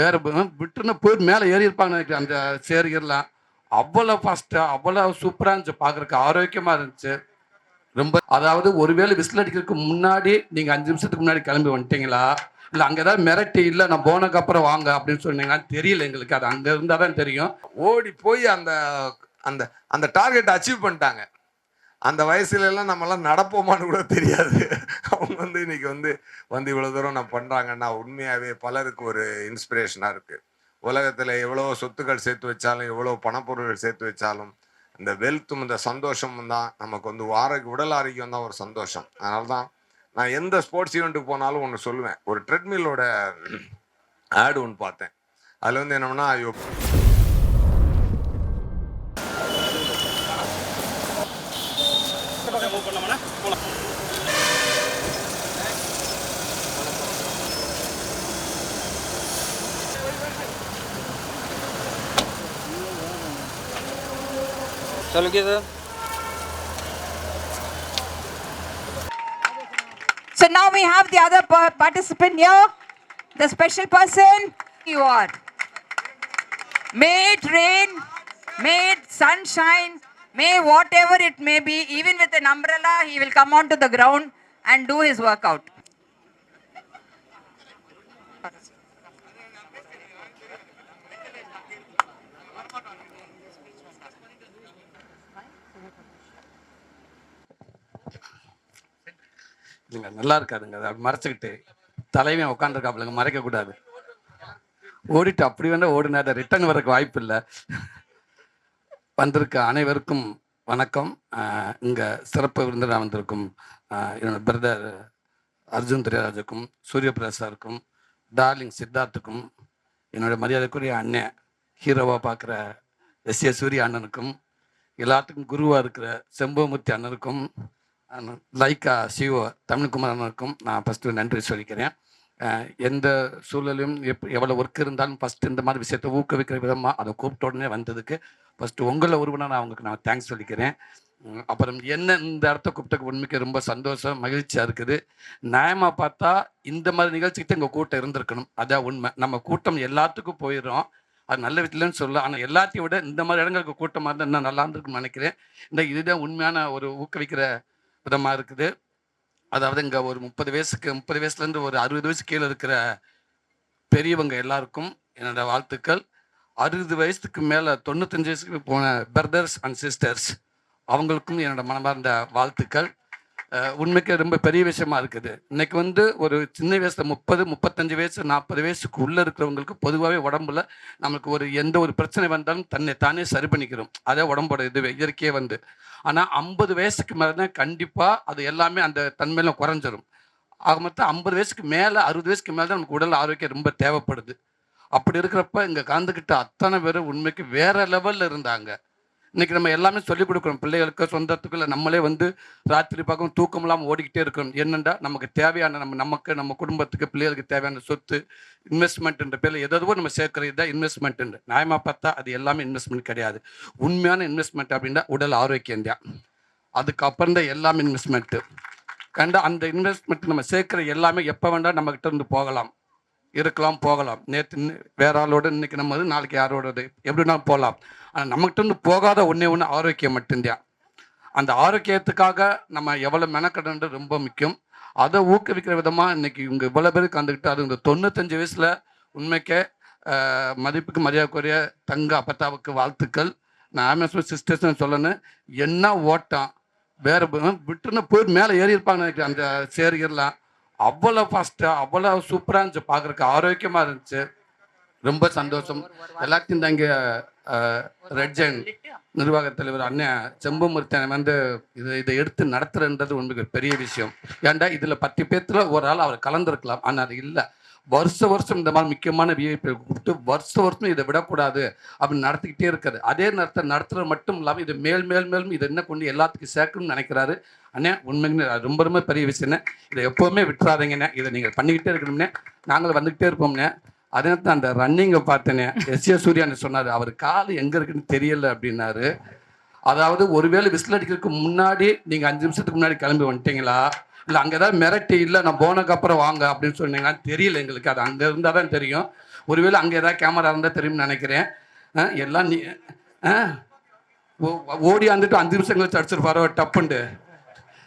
வேற விட்டுன்னு போய் மேலே ஏறி இருப்பாங்கன்னு நினைக்கிறேன். அந்த சேரிகர்லாம் அவ்வளோ ஃபாஸ்ட்டாக அவ்வளோ சூப்பராக இருந்துச்சு. பார்க்குறக்கு ஆரோக்கியமாக இருந்துச்சு. ரொம்ப அதாவது ஒருவேளை விசில் அடிக்கிறதுக்கு முன்னாடி நீங்கள் அஞ்சு நிமிஷத்துக்கு முன்னாடி கிளம்பி வந்துட்டீங்களா? இல்லை அங்கே ஏதாவது மிரட்டி இல்லை நான் போனதுக்கு அப்புறம் வாங்க அப்படின்னு சொன்னீங்கன்னா தெரியல எங்களுக்கு. அது அங்கே இருந்தால் தான் தெரியும். ஓடி போய் அந்த அந்த அந்த டார்கெட் அச்சீவ் பண்ணிட்டாங்க. அந்த வயசுலலாம் எல்லாம் நம்மலாம் நடப்போமான்னு கூட தெரியாது. அவங்க வந்து இன்னைக்கு வந்து வந்து இவ்வளோ தூரம் நான் பண்ணுறாங்கன்னா உண்மையாகவே பலருக்கு ஒரு இன்ஸ்பிரேஷனாக இருக்குது உலகத்தில் எவ்வளோ சொத்துக்கள் சேர்த்து வச்சாலும் எவ்வளோ பணப்பொருட்கள் சேர்த்து வச்சாலும் இந்த வெல்த்தும் இந்த சந்தோஷமும் தான் நமக்கு வந்து வார உடல் ஆரோக்கியம் தான் ஒரு சந்தோஷம். அதனால தான் நான் எந்த ஸ்போர்ட்ஸ் ஈவெண்ட்டுக்கு போனாலும் ஒன்று சொல்லுவேன். ஒரு ட்ரெட்மில்லோட ஆடு ஒன்று பார்த்தேன். அதில் வந்து என்னன்னா ஐயோ So now we have the other participant here, the special person you are. May it rain, may it sunshine, may whatever it may be, even with an umbrella, he will come onto the ground and do his workout. இல்லைங்க நல்லா இருக்காதுங்க. அதை மறைச்சிக்கிட்டு தலைவன் உட்காந்துருக்காப்புலங்க மறைக்கக்கூடாது ஓடிட்டு அப்படி வேணா ஓடினாத return வரக்கு வாய்ப்பு இல்லை. வந்திருக்க அனைவருக்கும் வணக்கம். இங்கே இங்க சிறப்பு விருந்தினர் வந்திருக்கும் என்னோட பிரதர் அர்ஜுன் திரைராஜுக்கும் சூரியபிரசாருக்கும் டார்லிங் சித்தார்த்துக்கும் என்னோட மரியாதைக்குரிய அண்ணன் ஹீரோவாக பார்க்குற எஸ் ஏ சூரிய அண்ணனுக்கும் எல்லாத்துக்கும் குருவாக இருக்கிற செம்பமூர்த்தி அண்ணனுக்கும் லைக் லைக்கா சிவோ தமிழ்குமார் அண்ணனுக்கும் நான் ஃபஸ்ட்டு நன்றி சொல்லிக்கிறேன். எந்த சூழலையும் எப் எவ்வளோ ஒர்க் இருந்தாலும் ஃபஸ்ட்டு இந்த மாதிரி விஷயத்தை ஊக்குவிக்கிற விதமாக அதை கூப்பிட்ட உடனே வந்ததுக்கு ஃபஸ்ட்டு உங்களை ஒருவனாக நான் அவங்களுக்கு நான் தேங்க்ஸ் சொல்லிக்கிறேன். அப்புறம் என்ன இந்த இடத்த கூப்பிட்டக்கு உண்மைக்கு ரொம்ப சந்தோஷம் மகிழ்ச்சியாக இருக்குது. நியாயமாக பார்த்தா இந்த மாதிரி நிகழ்ச்சிக்கு தான் எங்கள் கூட்டம் இருந்திருக்கணும். அதான் உண்மை. நம்ம கூட்டம் எல்லாத்துக்கும் போயிடும் அது நல்ல விதத்துலன்னு சொல்ல ஆனால் எல்லாத்தையும் விட இந்த மாதிரி இடங்களுக்கு கூட்டமாக இருந்தால் இன்னும் நல்லா இருந்திருக்குன்னு நினைக்கிறேன். இந்த இதுதான் உண்மையான ஒரு ஊக்குவிக்கிற விதமாக இருக்குது. அதாவது இங்கே ஒரு முப்பது வயசுக்கு முப்பது வயசுலேருந்து ஒரு அறுபது வயசு கீழே இருக்கிற பெரியவங்க எல்லாருக்கும் என்னோடய வாழ்த்துக்கள். அறுபது வயசுக்கு மேலே தொண்ணூத்தஞ்சு வயசுக்கு போன பிரதர்ஸ் அண்ட் சிஸ்டர்ஸ் அவங்களுக்கும் என்னோட மனமார்ந்த வாழ்த்துக்கள். உண்மைக்கு ரொம்ப பெரிய விஷயமா இருக்குது. இன்னைக்கு வந்து ஒரு சின்ன வயசுல முப்பது முப்பத்தஞ்சு வயசு நாற்பது வயசுக்கு உள்ள இருக்கிறவங்களுக்கு பொதுவாகவே உடம்புல நமக்கு ஒரு எந்த ஒரு பிரச்சனை வந்தாலும் தன்னை தானே சரி பண்ணிக்கிறோம். அதே உடம்போட இது இயற்கையே வந்து. ஆனால் ஐம்பது வயசுக்கு மேலே தான் கண்டிப்பாக அது எல்லாமே அந்த தன்மையில குறைஞ்சிரும். ஆக மொத்தம் ஐம்பது வயசுக்கு மேலே அறுபது வயசுக்கு மேலே தான் நமக்கு உடல் ஆரோக்கியம் ரொம்ப தேவைப்படுது. அப்படி இருக்கிறப்ப இங்கே கலந்துக்கிட்ட அத்தனை பேர் உண்மைக்கு வேற லெவலில் இருந்தாங்க. இன்னைக்கு நம்ம எல்லாமே சொல்லிக் கொடுக்குறோம் பிள்ளைகளுக்கு சொந்தத்துக்கு இல்லை நம்மளே வந்து ராத்திரி பக்கம் தூக்கம் இல்லாமல் ஓடிக்கிட்டே இருக்கிறோம் என்னென்னா நமக்கு தேவையான நம்ம நமக்கு நம்ம குடும்பத்துக்கு பிள்ளைகளுக்கு தேவையான சொத்து இன்வெஸ்ட்மெண்ட்ன்ற பேரில் எதோ நம்ம சேர்க்கறது தான் இன்வெஸ்ட்மெண்ட் நியாயமாக பார்த்தா அது எல்லாமே இன்வெஸ்ட்மெண்ட் கிடையாது. உண்மையான இன்வெஸ்ட்மெண்ட் அப்படின்னா உடல் ஆரோக்கியம் தான். அதுக்கப்புறம் தான் எல்லாமே இன்வெஸ்ட்மெண்ட்டு கண்டா அந்த இன்வெஸ்ட்மெண்ட் நம்ம சேர்க்குற எல்லாமே எப்போ வேண்டாம் நம்மகிட்ட இருந்து போகலாம். இருக்கலாம் போகலாம். நேற்று வேற ஆளோட இன்னைக்கு நம்ம நாளைக்கு யாரோடது? எப்படின்னா போகலாம். ஆனால் நம்மகிட்ட போகாத ஒன்றே ஒன்று ஆரோக்கியம் மட்டும்தான் அந்த ஆரோக்கியத்துக்காக நம்ம எவ்வளோ மெனக்கடன்றது ரொம்ப முக்கியம். அதை ஊக்குவிக்கிற விதமாக இன்னைக்கு இவங்க இவ்வளோ பேர் கலந்துக்கிட்டு அது இந்த தொண்ணூத்தஞ்சு வயசில் உண்மைக்கே மதிப்புக்கு மரியாதைக்குரிய தங்க அப்பத்தாவுக்கு வாழ்த்துக்கள். நான் ஆமேஸ்வர் சிஸ்டர்ஸ்னு சொல்லணும் என்ன ஓட்டம். வேறு விட்டுன்னு போய் மேலே ஏறி இருப்பாங்க நினைக்கிறேன். அந்த சேருகெல்லாம் அவ்வளோ ஃபாஸ்ட்டாக அவ்வளோ சூப்பராக இருந்துச்சு. பார்க்குறக்கு ஆரோக்கியமாக இருந்துச்சு. ரொம்ப சந்தோஷம். எல்லாத்தையும் தான் ரெட்ஜன் நிர்வாக தலைவர் அண்ணன் செம்பமூர்த்தி வந்து இதை இதை எடுத்து நடத்துறன்றது உண்மைக்கு பெரிய விஷயம். ஏன்டா இதில் பத்து பேர்த்துல ஒரு ஆள் அவர் கலந்துருக்கலாம். ஆனால் அது இல்லை. வருஷ வருஷம் இந்த மாதிரி முக்கியமான விஐபி கூப்பிட்டு வருஷ வருஷம் இதை விடக்கூடாது அப்படின்னு நடத்திக்கிட்டே இருக்காரு. அதே நேரத்தை நடத்துறது மட்டும் இல்லாமல் இது மேல் மேல் மேலும் இதை என்ன கொண்டு எல்லாத்துக்கும் சேர்க்கணும்னு நினைக்கிறாரு. அண்ணே உண்மைக்குமே ரொம்ப ரொம்ப பெரிய விஷயம்ண்ணே இதை எப்போவுமே விட்டுறாதீங்கண்ணே. இதை நீங்கள் பண்ணிக்கிட்டே இருக்கணும்னே. நாங்களும் வந்துக்கிட்டே இருப்போம்ண்ணே அதே நேரத்தில் அந்த ரன்னிங்கை பார்த்தேனே எஸ் ஏ சூர்யான்னு சொன்னார். அவர் கால் எங்கே இருக்குன்னு தெரியல அப்படின்னாரு. அதாவது ஒருவேளை விசில் அடிக்கிறதுக்கு முன்னாடி நீங்கள் அஞ்சு நிமிஷத்துக்கு முன்னாடி கிளம்பி வந்துட்டீங்களா? இல்லை அங்கே ஏதாவது மிரட்டி இல்லை நான் போனதுக்கு அப்புறம் வாங்க அப்படின்னு சொன்னீங்கன்னா தெரியல எங்களுக்கு. அது அங்கே இருந்தால் தான் தெரியும். ஒருவேளை அங்கே ஏதாவது கேமரா இருந்தால் தெரியும்னு நினைக்கிறேன். எல்லாம் நீ ஓ- ஓடி வந்துட்டு அஞ்சு நிமிஷம் கழிச்சு அடிச்சிருப்பாரோ டப்புண்டு.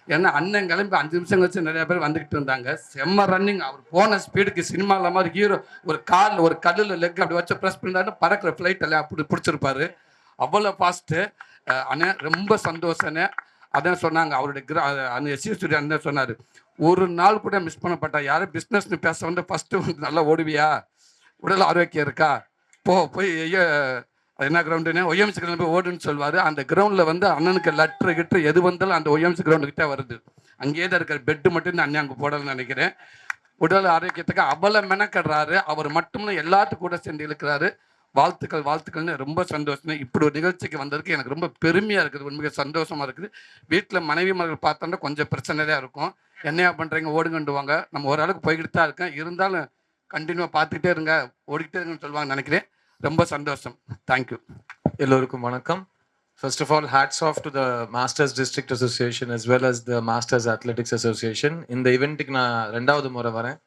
ஏன்னா அண்ணன் கிளம்பி அஞ்சு நிமிஷம் கழிச்சு நிறைய பேர் வந்துக்கிட்டு இருந்தாங்க. செம்ம ரன்னிங் அவர் போன ஸ்பீடுக்கு சினிமாவில் மாதிரி ஹீரோ ஒரு கால் ஒரு கல்லில் லெக் அப்படி வச்சு ப்ரெஸ் பண்ணிட்டாரு பறக்கிற ஃப்ளைட் எல்லாம் அப்படி பிடிச்சிருப்பாரு. அவ்வளோ ஃபாஸ்ட்டு அண்ணன் ரொம்ப சந்தோஷண்ணே அதான் சொன்னாங்க அவருடைய கிரா அந்த எஸ்சி ஸ்டூடியோ அண்ணன் சொன்னார் ஒரு நாள் கூட மிஸ் பண்ணப்பட்டா யாரும் பிஸ்னஸ்னு பேச வந்து ஃபஸ்ட்டு வந்து நல்லா ஓடுவியா? உடல் ஆரோக்கியம் இருக்கா? போ போய் ஐயோ என்ன கிரவுண்டுன்னு ஒய்எம்சி கிரவுண்ட் போய் ஓடுன்னு சொல்லுவார் அந்த கிரவுண்டில் வந்து அண்ணனுக்கு லெட்ரு கிட்ரு எது வந்தாலும் அந்த ஒய்எம்சி கிரவுண்டுக்கிட்டே வருது. அங்கேயே தான் இருக்கிற பெட்டு மட்டும் இந்த அண்ணன் அங்கே போடலன்னு நினைக்கிறேன். உடல் ஆரோக்கியத்துக்கு அவ்வளோ மெனக்கடுறாரு. அவர் மட்டும் இல்ல, எல்லாத்துக்கும் கூட சேர்ந்து இருக்கிறாரு வாழ்த்துக்கள் வாழ்த்துக்கள்னு ரொம்ப சந்தோஷம். இப்படி ஒரு நிகழ்ச்சிக்கு வந்ததுக்கு எனக்கு ரொம்ப பெருமையாக இருக்குது. உண்மையாக சந்தோஷமா இருக்குது. வீட்டில் மனைவி மகள் பார்த்தோம்னா கொஞ்சம் பிரச்சனை தான் இருக்கும். என்னையா பண்ணுறீங்க ஓடுங்கண்டுவாங்க நம்ம ஓரளவுக்கு போய்கிட்டு தான் இருக்கேன். இருந்தாலும் கண்டினியூவாக பார்த்துக்கிட்டே இருங்க. ஓடிக்கிட்டே இருங்கன்னு சொல்லுவாங்க நினைக்கிறேன். ரொம்ப சந்தோஷம். தேங்க்யூ எல்லோருக்கும் வணக்கம். First of all hats off to the masters district association as well as the masters athletics association இந்த ஈவெண்ட்டுக்கு நான் ரெண்டாவது முறை வரேன்.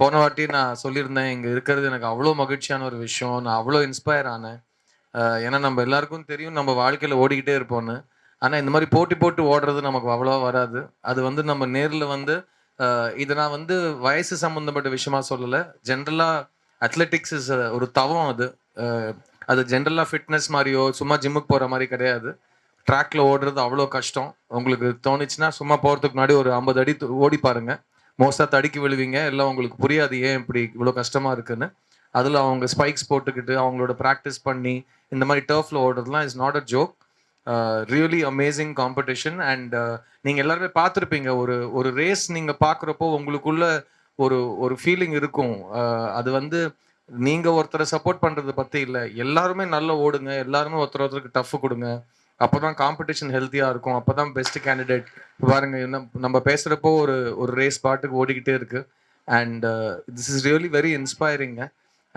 போன வாட்டி நான் சொல்லியிருந்தேன் இங்கே இருக்கிறது எனக்கு அவ்வளோ மகிழ்ச்சியான ஒரு விஷயம் நான் அவ்வளோ இன்ஸ்பயர் ஆனேன். ஏன்னா நம்ம எல்லாருக்கும் தெரியும் நம்ம வாழ்க்கையில் ஓடிக்கிட்டே இருப்போம்னு. ஆனால் இந்த மாதிரி போட்டி போட்டு ஓடுறது நமக்கு அவ்வளோவா வராது. அது வந்து நம்ம நேரில் வந்து இதை நான் வந்து வயசு சம்மந்தப்பட்ட விஷயமா சொல்லலை. ஜென்ரலாக அத்லெட்டிக்ஸ் இஸ் ஒரு தவம் அது. அது ஜென்ரலாக ஃபிட்னஸ் மாதிரியோ சும்மா ஜிம்முக்கு போகிற மாதிரி கிடையாது. ட்ராக்ல ஓடுறது அவ்வளோ கஷ்டம். உங்களுக்கு தோணுச்சுன்னா சும்மா போகிறதுக்கு முன்னாடி ஒரு ஐம்பது அடி ஓடி பாருங்கள் மோஸ்ட்டாக தடுக்கி விழுவீங்க. எல்லாம் உங்களுக்கு புரியாது ஏன் இப்படி இவ்வளோ கஷ்டமாக இருக்குன்னு. அதில் அவங்க ஸ்பைக்ஸ் போட்டுக்கிட்டு அவங்களோட ப்ராக்டிஸ் பண்ணி இந்த மாதிரி டர்ஃபில் ஓடுறதுலாம் is not a joke really amazing competition and நீங்கள் எல்லாருமே பார்த்துருப்பீங்க. ஒரு ஒரு ரேஸ் நீங்கள் பார்க்குறப்போ உங்களுக்குள்ள ஒரு ஒரு ஃபீலிங் இருக்கும். அது வந்து நீங்க ஒருத்தரை சப்போர்ட் பண்றது பத்தி இல்லை. எல்லாருமே நல்லா ஓடுங்க. எல்லாருமே ஒருத்தர் ஒருத்தருக்கு டஃப் கொடுங்க. அப்பதான் காம்படிஷன் ஹெல்த்தியா இருக்கும். அப்பதான் பெஸ்ட் கேண்டிடேட் பாருங்க நம்ம பேசுறப்போ ஒரு ஒரு ரேஸ் பாட்டுக்கு ஓடிக்கிட்டே இருக்கு. And this is really very inspiring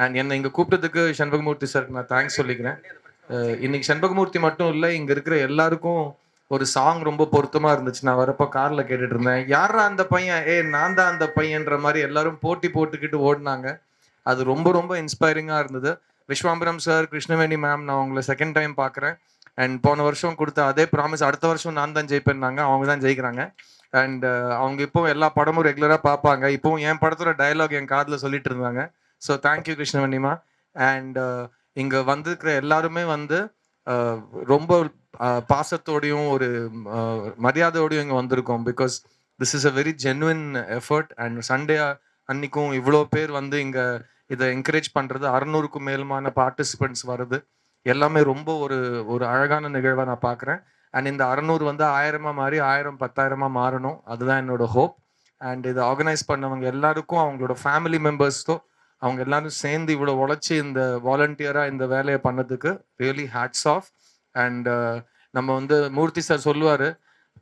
and என்னை இங்கே கூப்பிட்டதுக்கு சண்பகமூர்த்தி சாருக்கு நான் தேங்க்ஸ் சொல்லிக்கிறேன். Uh, இன்னைக்கு சண்பகமூர்த்தி மட்டும் இல்லை இங்கே இருக்கிற எல்லாருக்கும் ஒரு சாங் ரொம்ப பொருத்தமாக இருந்துச்சு. நான் வரப்போ காரில் கேட்டுட்டு இருந்தேன். யாரா அந்த பையன்? ஏ நான் தான் அந்த பையன்ற மாதிரி எல்லாரும் போட்டி போட்டுக்கிட்டு ஓடினாங்க. அது ரொம்ப ரொம்ப இன்ஸ்பைரிங்காக இருந்தது. விஸ்வாம்பரம் சார் கிருஷ்ணவேணி மேம் நான் உங்களை செகண்ட் டைம் பார்க்குறேன். அண்ட் போன வருஷம் கொடுத்த அதே ப்ராமிஸ் அடுத்த வருஷம் நான் தான் ஜெயிப்பேன்னாங்க. அவங்க தான் ஜெயிக்கிறாங்க. அண்ட் uh, அவங்க இப்போ எல்லா படமும் ரெகுலராக பார்ப்பாங்க. இப்போவும் என் படத்தோட டயலாக் என் காதில் சொல்லிட்டு இருந்தாங்க. So thank you Krishnavannima and uh, இங்கே வந்திருக்கிற எல்லாருமே வந்து uh, ரொம்ப பாசத்தோடையும் ஒரு மரியாதையோடையும் இங்கே வந்திருக்கோம். Because this is a very genuine effort and Sunday அன்னைக்கும் இவ்வளோ பேர் வந்து இங்கே இதை என்கரேஜ் பண்ணுறது அறநூறுக்கும் மேலுமான பார்ட்டிசிபெண்ட்ஸ் வருது. எல்லாமே ரொம்ப ஒரு ஒரு அழகான நிகழ்வாக நான் பார்க்குறேன் அண்ட் இந்த அறநூறு வந்து ஆயிரமா மாறி ஆயிரம் பத்தாயிரமா மாறணும். அதுதான் என்னோட ஹோப் அண்ட் இதை ஆர்கனைஸ் பண்ணவங்க எல்லாருக்கும் அவங்களோட ஃபேமிலி மெம்பர்ஸ்க்கோ அவங்க எல்லாரும் சேர்ந்து இவ்வளோ உழைச்சி இந்த வாலண்டியராக இந்த வேலையை பண்ணதுக்கு ரியலி ஹேட்ஸ் ஆஃப் அண்ட் நம்ம வந்து மூர்த்தி சார் சொல்லுவார்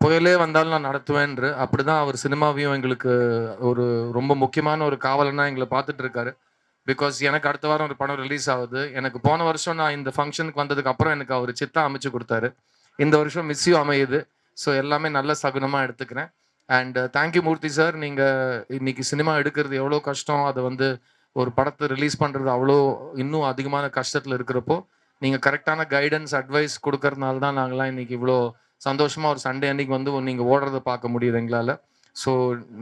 புயலே வந்தாலும் நான் நடத்துவேன்று. அப்படிதான் அவர் சினிமாவையும் எங்களுக்கு ஒரு ரொம்ப முக்கியமான ஒரு காவலனா எங்களை பார்த்துட்டு இருக்காரு. பிகாஸ் எனக்கு அடுத்த வாரம் ஒரு படம் ரிலீஸ் ஆகுது. எனக்கு போன வருஷம் நான் இந்த ஃபங்க்ஷனுக்கு வந்ததுக்கு அப்புறம் எனக்கு அவர் சித்தா அமைச்சு கொடுத்தாரு. இந்த வருஷம் மிஸ்ஸியும் அமையுது. ஸோ எல்லாமே நல்ல சகுனமாக எடுத்துக்கிறேன். அண்ட் தேங்க்யூ மூர்த்தி சார் நீங்கள் இன்னைக்கு சினிமா எடுக்கிறது எவ்வளோ கஷ்டம்? அதை வந்து ஒரு படத்தை ரிலீஸ் பண்ணுறது அவ்வளோ இன்னும் அதிகமான கஷ்டத்தில் இருக்கிறப்போ நீங்கள் கரெக்டான கைடன்ஸ் அட்வைஸ் கொடுக்கறதுனால தான் நாங்களாம் இன்றைக்கி இவ்வளோ சந்தோஷமாக ஒரு சண்டே அன்னைக்கு வந்து நீங்கள் ஓடுறத பார்க்க முடியுது எங்களால். ஸோ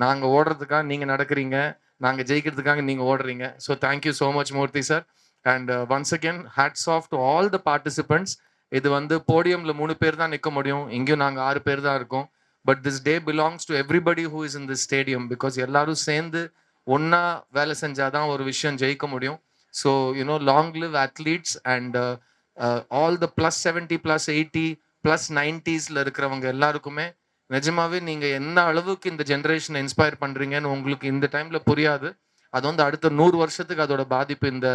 நாங்கள் ஓடுறதுக்காக நீங்கள் நடக்கிறீங்க. நாங்கள் ஜெயிக்கிறதுக்காக நீங்கள் ஓடுறீங்க. So thank you so much Murthy sir and once again hats off to all the participants இது வந்து போடியமில் மூணு பேர் தான் நிற்க முடியும். இங்கேயும் நாங்கள் ஆறு பேர் தான் இருக்கோம். But this day belongs to everybody who is in this stadium because எல்லாரும் சேர்ந்து ஒன்றா வேலை செஞ்சால் தான் ஒரு விஷயம் ஜெயிக்க முடியும். So you know long live athletes and all the plus seventy plus eighty plus நைன்டிஸில் இருக்கிறவங்க எல்லாருக்குமே நிஜமாவே நீங்கள் எந்த அளவுக்கு இந்த ஜென்ரேஷனை இன்ஸ்பயர் பண்ணுறீங்கன்னு உங்களுக்கு இந்த டைமில் புரியாது. அது வந்து அடுத்த நூறு வருஷத்துக்கு அதோட பாதிப்பு இந்த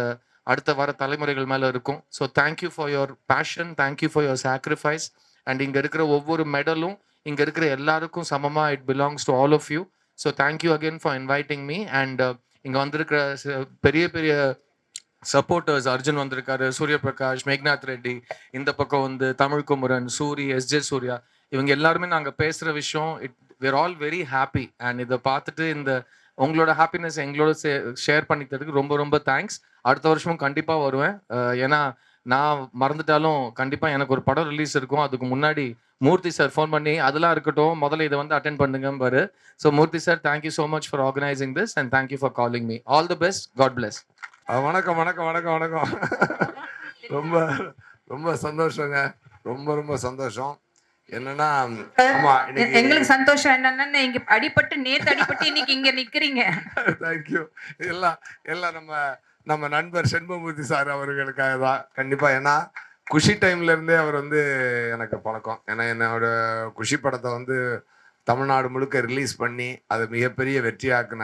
அடுத்த வர தலைமுறைகள் மேலே இருக்கும். So thank you for your passion thank you for your sacrifice and இங்கே இருக்கிற ஒவ்வொரு மெடலும் இங்கே இருக்கிற எல்லாருக்கும் சமமாக it belongs to all of you so thank you again for inviting me and இங்கே வந்திருக்கிற பெரிய பெரிய சப்போர்ட்டர்ஸ் அர்ஜுன் வந்திருக்காரு சூரிய பிரகாஷ் மேக்நாத் ரெட்டி இந்த பக்கம் வந்து தமிழ் குமரன் சூரி எஸ்ஜே சூர்யா இவங்க எல்லாருமே நாங்கள் பேசுகிற விஷயம் it we're all very happy and இதை பார்த்துட்டு இந்த உங்களோட ஹாப்பினஸ் எங்களோட ஷேர் பண்ணிக்கிறதுக்கு ரொம்ப ரொம்ப தேங்க்ஸ் அடுத்த வருஷமும் கண்டிப்பாக வருவேன். ஏன்னா நான் மறந்துட்டாலும் கண்டிப்பாக எனக்கு ஒரு படம் ரிலீஸ் இருக்கும். அதுக்கு முன்னாடி மூர்த்தி சார் ஃபோன் பண்ணி அதெல்லாம் இருக்கட்டும் முதல்ல இதை வந்து attend பண்ணுங்கம்பாரு. So Murthy sir thank you so much for organising this and thank you for calling me all the best god bless வணக்கம் வணக்கம் வணக்கம் வணக்கம். ரொம்ப ரொம்ப சந்தோஷங்க. ரொம்ப ரொம்ப சந்தோஷம். என்னன்னா ஆமா எங்களுக்கு சந்தோஷம் என்னன்னா இங்க அடிபட்டு நேத்து அடிபட்டு இன்னைக்கு இங்க நிக்கிறீங்க. தேங்க்யூ எல்லாம் எல்லாம் நம்ம நம்ம நண்பர் செண்பமூர்த்தி சார் அவர்களுக்காக தான். கண்டிப்பா ஏன்னா குஷி டைம்ல இருந்தே அவர் வந்து எனக்கு பழக்கம். ஏன்னா என்னோட குஷி படத்தை வந்து தமிழ்நாடு முழுக்க ரிலீஸ் பண்ணி அதை மிகப்பெரிய வெற்றியாக்குன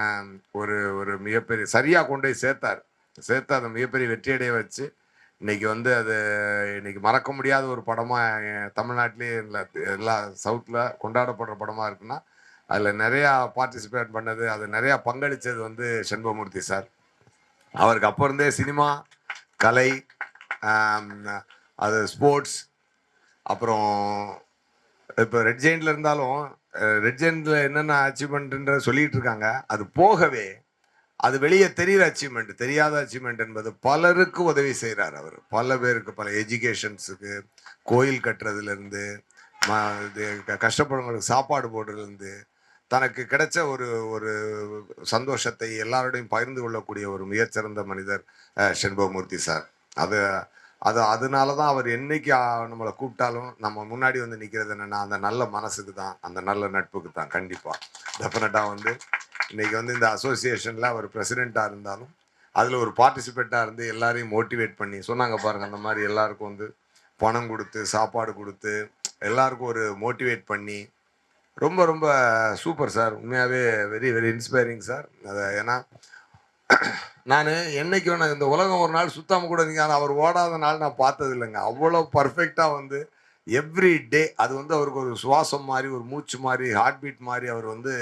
ஒரு ஒரு மிகப்பெரிய சரியா கொண்டு போய் சேர்த்தார். சேர்த்து அதை மிகப்பெரிய வெற்றியடைய வச்சு இன்னைக்கு வந்து அது இன்னைக்கு மறக்க முடியாத ஒரு படமா தமிழ்நாட்டிலேயே இல்லை எல்லா சவுத்தில் கொண்டாடப்படுற படமா இருக்குன்னா அதில் நிறையா பார்ட்டிசிபேட் பண்ணது அது நிறையா பங்களித்தது வந்து செண்பமூர்த்தி சார். அவருக்கு அப்போ இருந்தே சினிமா கலை அது ஸ்போர்ட்ஸ் அப்புறம் இப்போ ரெட் ஜெயின்ல இருந்தாலும் ரெட் ஜெயின்ல என்னென்ன அச்சீவ்மெண்ட்ன்ற சொல்லிட்டு இருக்காங்க. அது போகவே அது வெளியே தெரியிற அச்சீவ்மெண்ட் தெரியாத அச்சீவ்மெண்ட் என்பது பலருக்கு உதவி செய்கிறார் அவர். பல பேருக்கு பல எஜுகேஷன்ஸுக்கு கோயில் கட்டுறதுலேருந்து ம இது கஷ்டப்படுறவங்களுக்கு சாப்பாடு போடுறதுலேருந்து தனக்கு கிடைச்ச ஒரு ஒரு சந்தோஷத்தை எல்லாரோடையும் பகிர்ந்து கொள்ளக்கூடிய ஒரு மிகச்சிறந்த மனிதர் செண்பகமூர்த்தி சார். அது அது அதனால தான் அவர் என்னைக்கு நம்மளை கூப்பிட்டாலும் நம்ம முன்னாடி வந்து நிற்கிறது என்னென்னா அந்த நல்ல மனசுக்கு தான் அந்த நல்ல நட்புக்கு தான். கண்டிப்பாக டெஃபினட்டாக வந்து இன்னைக்கு வந்து இந்த அசோசியேஷனில் அவர் பிரசிடெண்ட்டாக இருந்தாலும் அதில் ஒரு பார்ட்டிசிபேட்டாக இருந்து எல்லாரையும் மோட்டிவேட் பண்ணி சொன்னாங்க பாருங்க அந்த மாதிரி எல்லாருக்கும் வந்து பணம் கொடுத்து சாப்பாடு கொடுத்து எல்லாருக்கும் ஒரு மோட்டிவேட் பண்ணி ரொம்ப ரொம்ப சூப்பர் சார் உண்மையாகவே வெரி வெரி இன்ஸ்பைரிங் சார் அதை ஏன்னா நான் என்னைக்கு வேணா இந்த உலகம் ஒரு நாள் சுத்தாமல் கூட ஆனால் அவர் ஓடாத நாள் நான் பார்த்தது இல்லைங்க. அவ்வளோ பர்ஃபெக்டாக வந்து எவ்ரி டே அது வந்து அவருக்கு ஒரு சுவாசம் மாதிரி ஒரு மூச்சு மாதிரி ஹார்ட் பீட் மாதிரி அவர் வந்து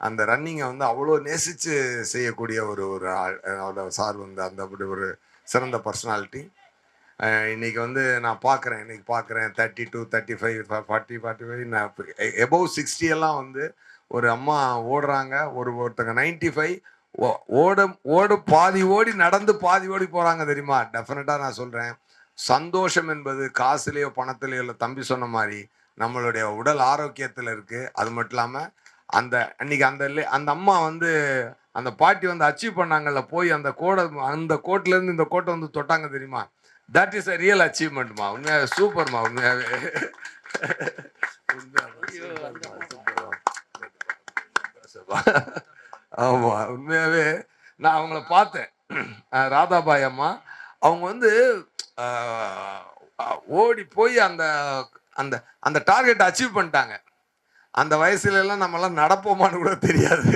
அந்த ரன்னிங்கை வந்து அவ்வளோ நேசித்து செய்யக்கூடிய ஒரு ஒரு ஆள் சார் வந்து அந்த அப்படி ஒரு சிறந்த பர்சனாலிட்டி இன்னைக்கு வந்து நான் பார்க்குறேன் இன்னைக்கு பார்க்குறேன் thirty two thirty five forty forty five நான் எபோவ் சிக்ஸ்டி எல்லாம் வந்து ஒரு அம்மா ஓடுறாங்க. ஒரு ஒருத்தங்க நைன்டி ஃபைவ் ஓட ஓடு பாதி ஓடி நடந்து பாதி ஓடி போகிறாங்க தெரியுமா? டெஃபினட்டாக நான் சொல்கிறேன் சந்தோஷம் என்பது காசுலேயோ பணத்துலேயோ இல்லை தம்பி சொன்ன மாதிரி நம்மளுடைய உடல் ஆரோக்கியத்தில் இருக்குது அது மட்டும் இல்லாமல் அந்த அன்னைக்கு அந்த லே- அந்த அம்மா வந்து அந்த பாட்டி வந்து அச்சீவ் பண்ணாங்கல்ல போய் அந்த கோடை அந்த கோட்ல இருந்து இந்த கோட்டை வந்து தொட்டாங்க தெரியுமா? தட் இஸ் அ ரியல் அச்சீவ்மெண்ட்மா உண்மையாக சூப்பர்மா உண்மையாவே. ஆமா உண்மையாவே. நான் அவங்கள பார்த்தேன். ராதாபாய் அம்மா அவங்க வந்து ஓடி போய் அந்த அந்த அந்த டார்கெட் அச்சீவ் பண்ணிட்டாங்க. அந்த வயசுல எல்லாம் நடப்போமான்னு கூட தெரியாது.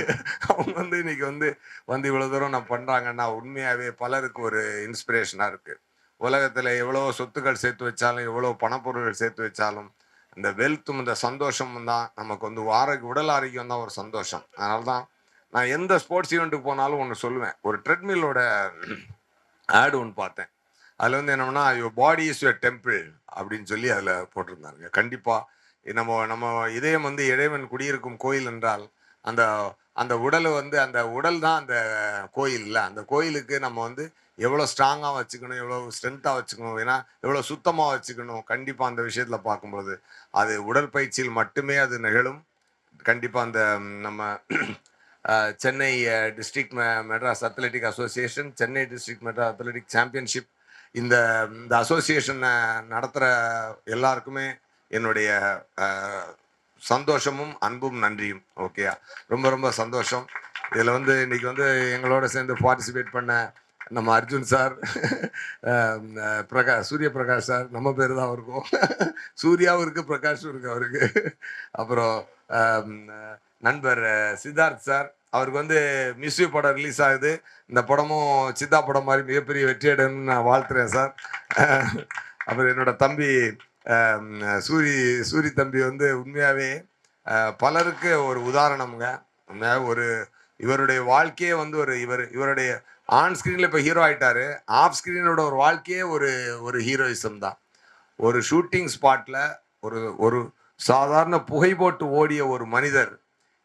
அவங்க வந்து இன்னைக்கு வந்து வந்து இவ்வளோ தூரம் நான் பண்ணுறாங்கன்னா உண்மையாகவே பலருக்கு ஒரு இன்ஸ்பிரேஷனாக இருக்குது உலகத்தில் எவ்வளோ சொத்துக்கள் சேர்த்து வச்சாலும் எவ்வளோ பணப்பொருட்கள் சேர்த்து வச்சாலும் இந்த வெல்த்தும் இந்த சந்தோஷமும் தான் நமக்கு வந்து வார உடல் ஆரோக்கியம் தான் ஒரு சந்தோஷம். அதனால தான் நான் எந்த ஸ்போர்ட்ஸ் ஈவெண்ட்டுக்கு போனாலும் ஒன்று சொல்லுவேன். ஒரு ட்ரெட்மில்லோட ஆடு ஒன்று பார்த்தேன். அதில் வந்து என்னன்னா your body is your temple அப்படின்னு சொல்லி அதில் போட்டிருந்தாருங்க. கண்டிப்பாக நம்ம நம்ம இதயம் வந்து இறைவன் குடியிருக்கும் கோயில் என்றால் அந்த அந்த உடலை வந்து அந்த உடல் தான் அந்த கோயில் இல்லை. அந்த கோயிலுக்கு நம்ம வந்து எவ்வளோ ஸ்ட்ராங்காக வச்சுக்கணும் எவ்வளோ ஸ்ட்ரென்த்தாக வச்சுக்கணும் ஏன்னா எவ்வளோ சுத்தமாக வச்சுக்கணும் கண்டிப்பாக அந்த விஷயத்தில் பார்க்கும்போது அது உடற்பயிற்சியில் மட்டுமே அது நிகழும். கண்டிப்பாக அந்த நம்ம Chennai district Madras athletic association Chennai district Madras athletic championship இந்த இந்த அசோசியேஷனை நடத்துகிற எல்லாருக்குமே என்னுடைய சந்தோஷமும் அன்பும் நன்றியும். ஓகேயா ரொம்ப ரொம்ப சந்தோஷம். இதில் வந்து இன்றைக்கி வந்து எங்களோட சேர்ந்து பார்ட்டிசிபேட் பண்ண நம்ம அர்ஜுன் சார் பிரகாஷ் சூரிய பிரகாஷ் சார் நம்ம பேர் தான் அவருக்கும். சூர்யாவும் இருக்குது பிரகாஷும் இருக்கு அவருக்கு. அப்புறம் நண்பர் சித்தார்த் சார். அவருக்கு வந்து மிஸ்யூ படம் ரிலீஸ் ஆகுது. இந்த படமும் சித்தா படம் மாதிரி மிகப்பெரிய வெற்றியடைன்னு நான் வாழ்த்துறேன் சார். அப்புறம் என்னோட தம்பி சூரி சூரி தம்பி வந்து உண்மையாகவே பலருக்கு ஒரு உதாரணம்ங்க. உண்மையாக ஒரு இவருடைய வாழ்க்கையே வந்து ஒரு இவர் இவருடைய ஆன் ஸ்க்ரீனில் இப்போ ஹீரோ ஆகிட்டாரு ஆஃப் ஸ்க்ரீனோட ஒரு வாழ்க்கையே ஒரு ஒரு ஹீரோயிசம் தான். ஒரு ஷூட்டிங் ஸ்பாட்டில் ஒரு ஒரு சாதாரண புகை போட்டு ஓடிய ஒரு மனிதர்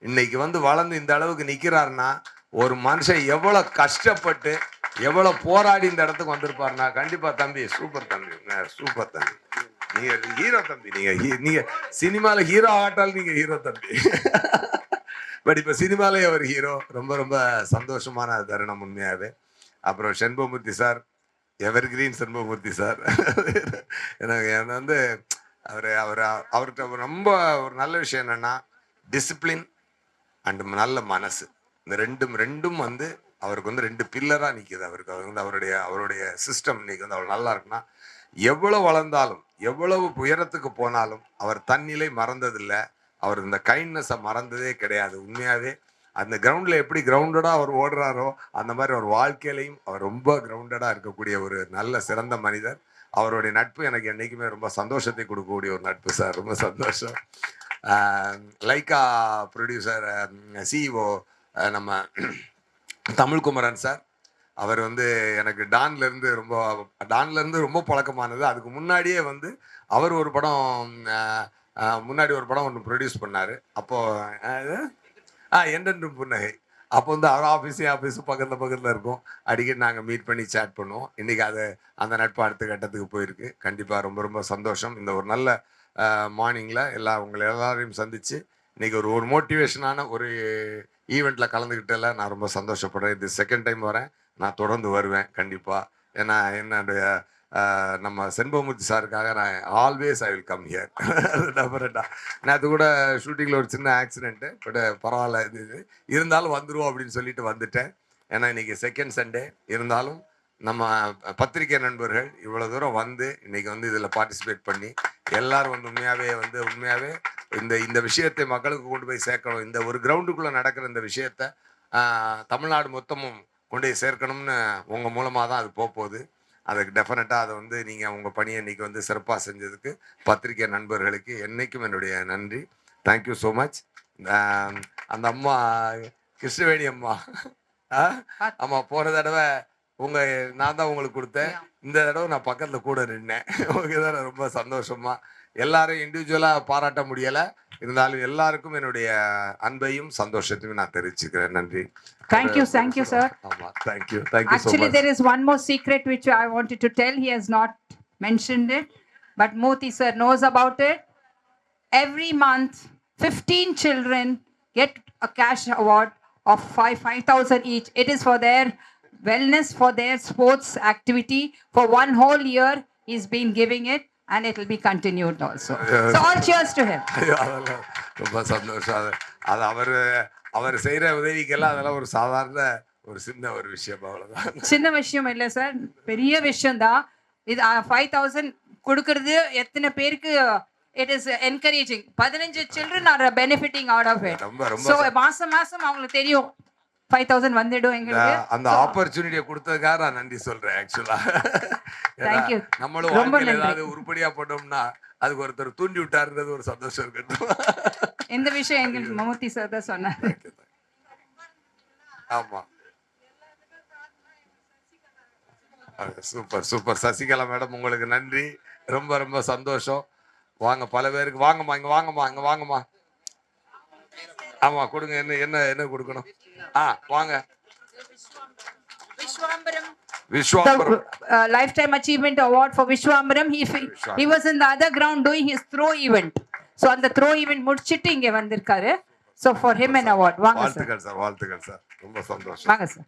இன்னைக்கு வந்து வளர்ந்து இந்த அளவுக்கு நிற்கிறாருன்னா ஒரு மனுஷன் எவ்வளோ கஷ்டப்பட்டு எவ்வளோ போராடி இந்த இடத்துக்கு வந்திருப்பாருன்னா கண்டிப்பாக தம்பி சூப்பர் தம்பி. சூப்பர் தம்பி. நீங்க ஹீரோ தம்பி. நீங்க ஹீ- நீங்க சினிமால ஹீரோ ஆட்டால் நீங்க ஹீரோ தம்பி. பட் இப்ப சினிமாலே அவர் ஹீரோ ரொம்ப ரொம்ப சந்தோஷமான தருணம் உண்மையாவே. அப்புறம் Senbamurthy sir evergreen Senbamurthy sir எனக்கு என்ன வந்து அவர் அவர் அவர்கிட்ட ரொம்ப ஒரு நல்ல விஷயம் என்னன்னா டிசிப்ளின் அண்ட் நல்ல மனசு. இந்த ரெண்டும் ரெண்டும் வந்து அவருக்கு வந்து ரெண்டு பில்லராக நிற்கிது அவருக்கு அவர் வந்து அவருடைய அவருடைய சிஸ்டம் இன்னைக்கு வந்து அவர் நல்லா இருக்குன்னா எவ்வளவு வளர்ந்தாலும் எவ்வளவு உயரத்துக்கு போனாலும் அவர் தன்னிலை மறந்ததில்லை. அவர் இந்த கைண்ட்னஸை மறந்ததே கிடையாது. உண்மையாகவே அந்த கிரவுண்டில் எப்படி கிரவுண்டடாக அவர் ஓடுறாரோ அந்த மாதிரி அவர் வாழ்க்கையிலையும் அவர் ரொம்ப கிரவுண்டடாக இருக்கக்கூடிய ஒரு நல்ல சிறந்த மனிதர். அவருடைய நட்பு எனக்கு என்றைக்குமே ரொம்ப சந்தோஷத்தை கொடுக்கக்கூடிய ஒரு நட்பு சார். ரொம்ப சந்தோஷம். லைக்கா ப்ரொடியூசர் சிஇஓ நம்ம தமிழ்குமரன் சார். அவர் வந்து எனக்கு டான்ல இருந்து ரொம்ப டான்ல இருந்து ரொம்ப பழக்கமானது. அதுக்கு முன்னாடியே வந்து அவர் ஒரு படம் முன்னாடி ஒரு படம் ஒன்று ப்ரொடியூஸ் பண்ணார். அப்போது ஆ என்றென்றும் புன்னகை. அப்போ வந்து அவர் ஆஃபீஸே ஆஃபீஸும் பக்கத்தில் பக்கத்தில் இருக்கும். அடிக்கடி நாங்கள் மீட் பண்ணி சேட் பண்ணுவோம். இன்றைக்கி அது அந்த நட்பு அடுத்த கட்டத்துக்கு போயிருக்கு. கண்டிப்பாக ரொம்ப ரொம்ப சந்தோஷம். இந்த ஒரு நல்ல மார்னிங்கில் எல்லா உங்களை எல்லாரையும் சந்தித்து இன்னைக்கு ஒரு ஒரு மோட்டிவேஷனான ஒரு ஈவெண்ட்டில் கலந்துக்கிட்டதில் நான் ரொம்ப சந்தோஷப்படுறேன். இது செகண்ட் டைம் வரேன். நான் தொடர்ந்து வருவேன் கண்டிப்பாக ஏன்னா என்னுடைய நம்ம செண்பமூர்த்தி சாருக்காக நான் always I will come here நான் நேற்று கூட ஷூட்டிங்கில் ஒரு சின்ன ஆக்சிடென்ட்டு பட் பரவாயில்ல இது இது. இருந்தாலும் வந்துடுவோம் அப்படின்னு சொல்லிட்டு வந்துட்டேன். ஏன்னா இன்னைக்கு செகண்ட் சண்டே இருந்தாலும் நம்ம பத்திரிகை நண்பர்கள் இவ்வளோ தூரம் வந்து இன்றைக்கி வந்து இதில் பார்ட்டிசிபேட் பண்ணி எல்லாரும் வந்து உண்மையாகவே வந்து உண்மையாகவே இந்த இந்த விஷயத்தை மக்களுக்கு கொண்டு போய் சேர்க்கணும். இந்த ஒரு கிரவுண்டுக்குள்ளே நடக்கிற இந்த விஷயத்த தமிழ்நாடு மொத்தமும் கொண்டு போய் சேர்க்கணும்னு உங்கள் மூலமாக தான் அது போக போகுது அதுக்கு டெஃபினட்டாக அதை வந்து நீங்கள் உங்கள் பணியை இன்னைக்கு வந்து சிறப்பாக செஞ்சதுக்கு பத்திரிகை நண்பர்களுக்கு என்னைக்கும் என்னுடைய நன்றி. தேங்க்யூ ஸோ மச் அந்த அம்மா கிருஷ்ணவேணி அம்மா? ஆமா போன தடவை உங்க நான் தான் உங்களுக்கு கொடுத்தேன். இந்த தடவை நான் பக்கத்துல கூட நின்னேன். ஓகே தானே ரொம்ப சந்தோஷமா எல்லாரும் இண்டிவிஜுவலா பாராட்ட முடியல. இருந்தாலும் எல்லாருக்கும் என்னுடைய அன்பையும் சந்தோஷத்தையும் நான் தெரிவிச்சுக்கிறேன் நன்றி Thank you, thank you, sir. ஆமா thank you thank you so Actually, much there is one more secret which I wanted to tell. He has not mentioned it, but Moti sir knows about it. Every month, 15 children get a cash award of five 5,000 each. It is for their wellness, for their sports activity. For one whole year, he's been giving it, And it will be continued also. So, all cheers to him. ரொம்ப சந்தோஷம் அது அது அவர் அவர் செய்யற உதவிக்கெல்லாம் அதெல்லாம் ஒரு சாதாரண ஒரு சின்ன ஒரு விஷயம் அவ்வளவுதான் சின்ன விஷயம் இல்லை சார் பெரிய விஷயம் தான் இது ஃபைவ் தௌசண்ட் கொடுக்கறது எத்தனை பேருக்கு இட் இஸ் என்கரேஜிங் பதினஞ்சு children are benefiting out of it ரொம்ப ரொம்ப ஸோ மாசம் மாசம் அவங்களுக்கு தெரியும் ஃபைவ் தௌசண்ட் வந்துடும் எங்களுக்கு. அந்த ஆப்பர்ச்சுனிட்டியை கொடுத்ததுக்காக நான் நன்றி சொல்றேன் ஆக்சுவலா you. நம்மளும் ரொம்ப. ஏதாவது உருப்படியா போட்டோம்னா அதுக்கு ஒருத்தர் தூண்டி விட்டாருன்றது ஒரு சந்தோஷம் இருக்கட்டும். இந்த விஷயம் எங்களுக்கு மமூர்த்தி சார் தான் சொன்னார். ஆமா. சூப்பர் சூப்பர் சசிகலா மேடம் உங்களுக்கு நன்றி. ரொம்ப ரொம்ப சந்தோஷம். வாங்க பல பேருக்கு வாங்கம்மா இங்க வாங்கம்மா இங்க வாங்கம்மா. ஆமா கொடுங்க என்ன என்ன என்ன கொடுக்கணும்? ஆ வாங்க விஸ்வாம்பரம் the uh, lifetime achievement award for Vishwambaram. He he was in the other ground doing his throw event. So அந்த throw event முடிச்சிட்டு இங்க வந்திருக்காரு. So for him an award. வாங்க சார். வாழ்த்துக்கள் சார் வாழ்த்துக்கள் சார் ரொம்ப சந்தோஷம் வாங்க sir.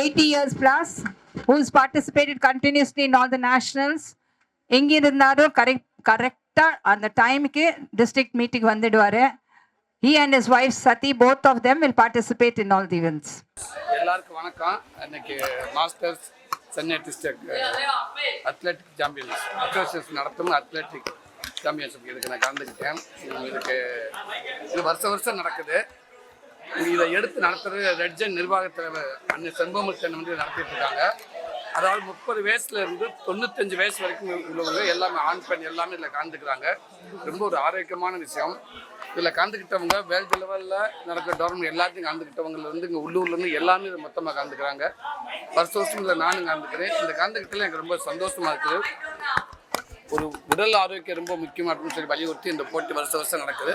Eighty years plus, who's participated continuously in all the nationals. எங்கே இருந்தாலும் கரெக்ட் கரெக்டாக அந்த டைமுக்கு டிஸ்ட்ரிக்ட் மீட்டிங் வந்துடுவார். He and his wife Sathi both of them will participate in all the events எல்லாருக்கும் வணக்கம். இன்னைக்கு masters Chennai district athletic champions association நடத்தும் அத்லெட்டிக் சாம்பியன்ஷிப் இதுக்கு நான் கலந்துக்கிட்டேன். இதுக்கு இது வருஷம் வருஷம் நடக்குது. இதை எடுத்து நடத்துறது ரெட்ஜன் நிர்வாகத்தில் அண்ணன் செம்பமுத்தன் வந்து நடத்திட்டு இருக்காங்க. அதாவது முப்பது வயசுல இருந்து தொண்ணூத்தஞ்சு வயசு வரைக்கும் உள்ளவங்க எல்லாமே ஆண் பெண் எல்லாமே இதில் கலந்துக்கிறாங்க. ரொம்ப ஒரு ஆரோக்கியமான விஷயம். இதில் கலந்துக்கிட்டவங்க வேர்ல்டு லெவலில் நடக்கிற டோர்னமெண்ட் எல்லாத்தையும் கலந்துக்கிட்டவங்கலேருந்து இங்கே உள்ளூர்லேருந்து எல்லாமே இதை மொத்தமாக கலந்துக்கிறாங்க. வருஷ வருஷம் இதில் நானும் கலந்துக்கிறேன். இந்த கலந்துக்கிட்டதில் எனக்கு ரொம்ப சந்தோஷமாக இருக்குது. ஒரு உடல் ஆரோக்கியம் ரொம்ப முக்கியமாக இருக்குன்னு சொல்லி வலியுறுத்தி இந்த போட்டி வருஷ வருஷம் நடக்குது.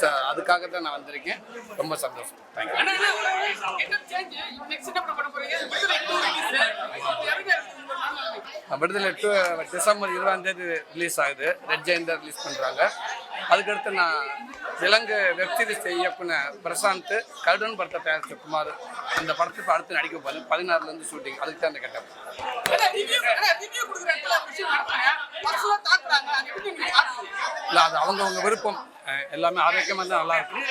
ஸோ அதுக்காக தான் நான் வந்திருக்கேன். ரொம்ப சந்தோஷம். விடுதலை டூ டிசம்பர் இருபதாம் தேதி ரிலீஸ் ஆகுது. ரெட் ஜெயந்தர் ரிலீஸ் பண்ணுறாங்க அதுக்கடுத்து நான் விலங்கு வெப் சீரிஸ் இயக்குனர் பிரசாந்த் கருடன் படத்தை தயாரிச்ச குமார் அந்த படத்துக்கு அடுத்து நடிக்க போகிறேன் பதினாறுலேருந்து ஷூட்டிங் அதுக்கு தான் இந்த கட்டம் இல்லை அது அவங்கவுங்க விருப்பம். எல்லாமே ஆரோக்கியமாக இருந்தால் நல்லா இருக்கும்.